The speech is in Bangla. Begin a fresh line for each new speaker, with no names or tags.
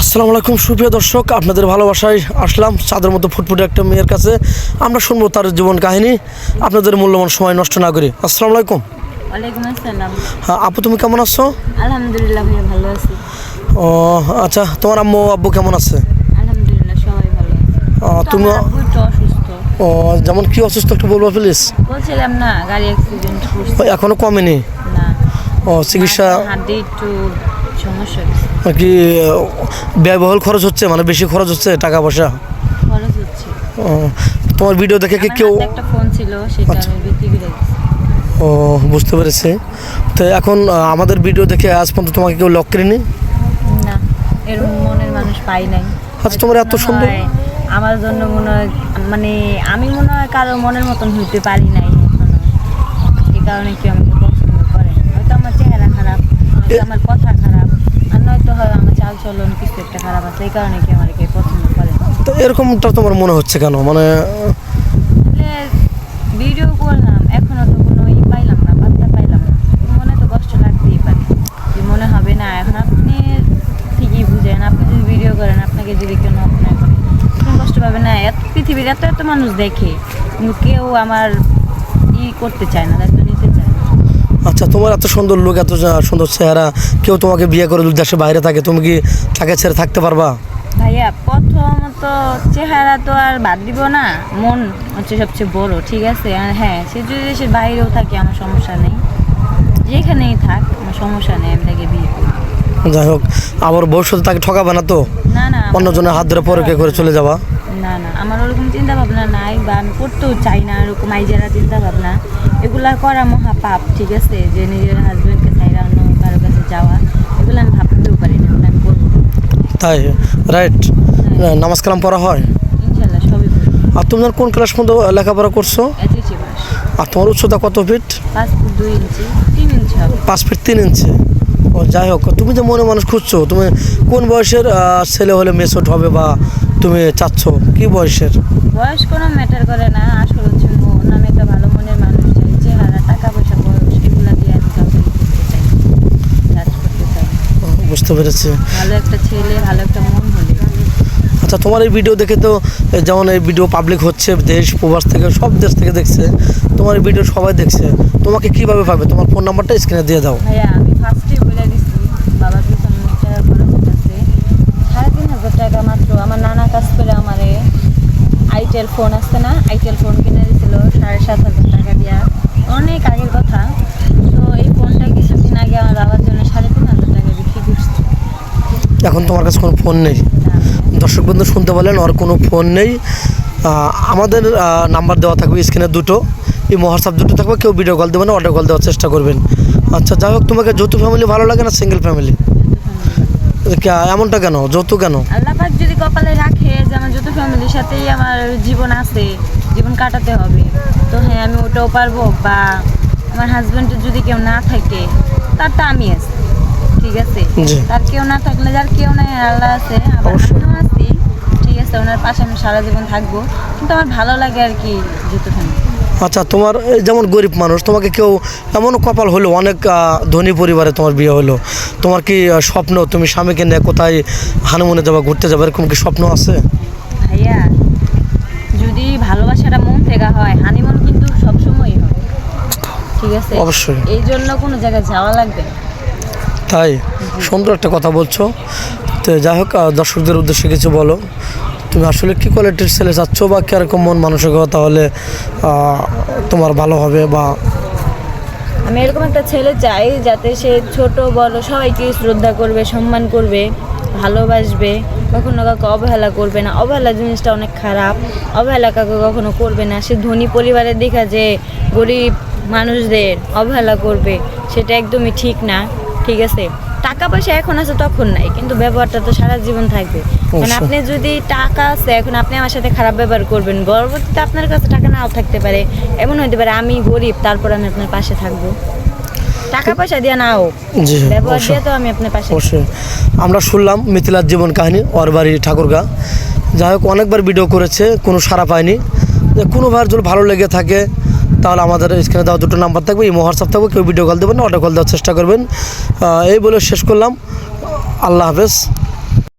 আসসালামু আলাইকুম সুপ্রিয় দর্শক আপনাদের ভালোবাসায় আসলাম চাঁদের মতো ফুটফুটে একটা মেয়ের কাছে। আমরা শুনব তার জীবন কাহিনী আপনাদের মূল্যবান সময় নষ্ট না করি। আসসালামু আলাইকুম। হ্যাঁ আপু তুমি কেমন আছো?
আলহামদুলিল্লাহ ভাইয়া ভালো আছি।
ও আচ্ছা তোমার আম্মু আব্বু কেমন আছে?
আলহামদুলিল্লাহ সবাই ভালো আছে।
ও, তুমি ও যেমন কি অসুস্থ একটু বলব প্লিজ
বলছিলাম না গাড়ি অ্যাক্সিডেন্ট
এখনও কমেনি?
না।
ও চিকিৎসা
একটু সমস্যা
কি? ব্যয়বহুল খরচ হচ্ছে? মানে বেশি খরচ হচ্ছে টাকা পয়সা?
খরচ হচ্ছে।
তোমার ভিডিও দেখে কি কেউ
একটা ফোন ছিল সেটা
আচ্ছা।
আমি বিক্রি করে
ও বুঝতে পেরেছি। তো এখন আমাদের ভিডিও দেখে আজ পর্যন্ত তোমাকে কেউ লক করেনি?
না এরকম মনের মানুষ পাই নাই।
আচ্ছা, তোমার এত সুন্দর-
আমার জন্য মনে হয় মানে আমি মনে হয় কারও মনের মতন হইতে পারি নাই এই কারণে কেউ আমাকে পছন্দ করে হয়তো আমার চেহারা খারাপ আমার কথা খারাপ। হয় আমার চাল চলন কিছু একটা খারাপ আছে এই কারণে কেউ আমাকে পছন্দ করে না।
তো এরকমটা তোমার মনে হচ্ছে কেন? মানে
ভিডিও করলাম এখনও তো কোনো ই পাইলাম না পাত্তা পাইলাম না। মনে তো কষ্ট লাগতেই পারে যে মনে হবে না এখন আপনি ঠিকই বুঝেন আপনি যদি ভিডিও করেন আপনাকে যদি কেউ নক করে কষ্ট পাবেন না। এত পৃথিবীর এত এত মানুষ দেখে কিন্তু কেউ আমার ই করতে চায় না
আচ্ছা তোমার এত সুন্দর লোক এত সুন্দর চেহারা কেউ তোমাকে বিয়ে করে দেশে বাইরে থাকে তুমি কি তাকে ছেড়ে থাকতে পারবা?
ভাইয়া প্রথমত চেহারা তো আর বাদ দিব না মন হচ্ছে সবচেয়ে বড় ঠিক আছে? আর হ্যাঁ সে যদি দেশের বাইরেও থাকে আমার সমস্যা নেই। যেখানেই থাক আমার সমস্যা নেই আমি তাকে বিয়ে
যাই হোক আবার ভবিষ্যতে তাকে ঠকাবে না তো? অন্যজনের হাত ধরে পরে কে করে চলে যাবা।
না না। আমার ওরকম চিন্তা ভাবনা নাই বা আমি করতেও চাই না এরকম আইজারা চিন্তা ভাবনা এগুলা করা মহা পাপ ঠিক আছে? যে নিজের হাজবেন্ডকে চাইরা অন্য কারও কাছে যাওয়া এগুলো আমি ভাবতেও পারি না আমি করব।
তাই? রাইট নামাজ কালাম পড়া হয়?
ইনশাল্লাহ সবই
আর তুমি যখন কোন ক্লাস পর্যন্ত লেখাপড়া করছ? আর তোমার উচ্চতা কত ফিট
পাঁচ ফুট দুই ইঞ্চি তিন ইঞ্চি হবে।
পাঁচ ফিট তিন ইঞ্চি ও যাই হোক তুমি যে মনে মানুষ খুঁজছো তুমি কোন বয়সের ছেলে হলে মেসট হবে বা তুমি চাচ্ছ? কি বয়সের?
বয়স কোনো ম্যাটার করে না আসল হচ্ছে মন আমি একটা ভালো মনের মানুষ চাই চেহারা টাকা পয়সা বয়স এগুলা দিয়ে আমি কাউকে করতে চাই কাজ করতে চাই
বুঝতে পেরেছি।
ভালো একটা ছেলে ভালো একটা মন হলে।
আচ্ছা তোমার এই ভিডিও দেখে তো যেমন এই ভিডিও পাবলিক হচ্ছে দেশ প্রবাস থেকে সব দেশ থেকে দেখছে তোমার এই ভিডিও সবাই দেখছে তোমাকে কীভাবে পাবে? তোমার ফোন নাম্বারটা স্ক্রিনে দিয়ে দাও।
ভাইয়া আমি ফার্স্টে বলে দিচ্ছি বাবার পিছনে টাকা খরচ হচ্ছে সাড়ে তিন হাজার টাকা মাত্র আমার নানা কাজ করে আমারে আইটেল ফোন আসছে না আইটেল ফোন কিনে দিয়েছিল সাড়ে সাত হাজার টাকা দিয়া। অনেক আগের কথা। তো এই ফোনটা কিছুদিন আগে আমার বাবার জন্য সাড়ে তিন হাজার টাকা বিক্রি করছি।
এখন তোমার কাছে কোনো ফোন নেই? দর্শক বন্ধু শুনতে বলেন ওর কোনো ফোন নেই। আমাদের নাম্বার দেওয়া থাকবে স্ক্রিনে দুটো। এই হোয়াটসঅ্যাপ দুটো থাকবে কেউ ভিডিও কল দেবেন অডিও কল দেওয়ার চেষ্টা করবেন। আচ্ছা যাই হোক তোমাকে যৌথ ফ্যামিলি ভালো লাগে না সিঙ্গেল ফ্যামিলি এমনটা কেন? যৌথ কেন?
আল্লাহ যদি কপালে রাখে যে আমার ফ্যামিলির সাথেই আমার জীবন আছে জীবন কাটাতে হবে। তো হ্যাঁ আমি ওটাও পারব বা আমার হাজবেন্ডের যদি কেউ না থাকে তার তো আমি আছি ঠিক আছে। তার কেউ না থাকলে যার কেউ নাই আল্লাহ আছে আবার। আমিও আছি ঠিক আছে? ওনার পাশে আমি সারা জীবন থাকব। কিন্তু আমার ভালো লাগে আর কি যত ফ্যামিলি
আচ্ছা তোমার যেমন গরিব মানুষ তোমাকে কেউ এমন কপাল হলো অনেক ধনী পরিবারে তোমার বিয়ে হলো। তোমার কি স্বপ্ন তুমি স্বামীকে নিয়ে কোথায় হানুমনে যাবা ঘুরতে যাবে এরকম কি স্বপ্ন আছে?
ভাইয়া যদি ভালোবাসাটা মন থেকে হয় হানিমুন কিন্তু সবসময়ই হয় ঠিক আছে?
অবশ্যই।
এই জন্য কোনো জায়গায় যাওয়া লাগবে না।
তাই? সুন্দর একটা কথা বলছো। তো যাই হোক দর্শকদের উদ্দেশ্যে কিছু বলো। তুমি আসলে কী কোয়ালিটির ছেলে চাচ্ছ বা কীরকম মন মানসিকতা? তাহলে তোমার ভালো হবে বা
আমি এরকম একটা ছেলে চাই যাতে সে ছোট বড় সবাইকে শ্রদ্ধা করবে সম্মান করবে। ভালোবাসবে কখনো কাউকে অবহেলা করবে না। অবহেলা জিনিসটা অনেক খারাপ। অবহেলা কাউকে কখনো করবে না। সে ধনী পরিবারের দেখা যে গরিব মানুষদের অবহেলা করবে সেটা একদমই ঠিক না। ঠিক আছে? টাকা পয়সা এখন আছে তখন নাই। কিন্তু ব্যবহারটা তো সারা জীবন থাকবে। কারণ আপনি যদি টাকা আছে এখন আপনি আমার সাথে খারাপ ব্যবহার করবেন। পরবর্তীতে আপনার কাছে টাকা নাও থাকতে পারে। এমন হতে পারে আমি গরিব তারপর আমি আপনার পাশে থাকব। টাকা পয়সা দিয়ে নাও।
জি
ব্যবহার দিয়ে তো আমি আপনার পাশে।
অবশ্যই। আমরা শুনলাম মিথিলার জীবন কাহিনী ওর বাড়ি ঠাকুরগা। যাই হোক অনেকবার ভিডিও করেছে কোনো সারা পায়নি। যে কোনো ভার যদি ভালো লেগে থাকে তাহলে আমাদের স্ক্রিনে দেওয়া দুটো নাম্বার থাকবে এই হোয়াটসঅ্যাপ থাকবে কেউ ভিডিও কল দেবেন না অটো কল দেওয়ার চেষ্টা করবেন। এই বলে শেষ করলাম। আল্লাহ হাফেজ।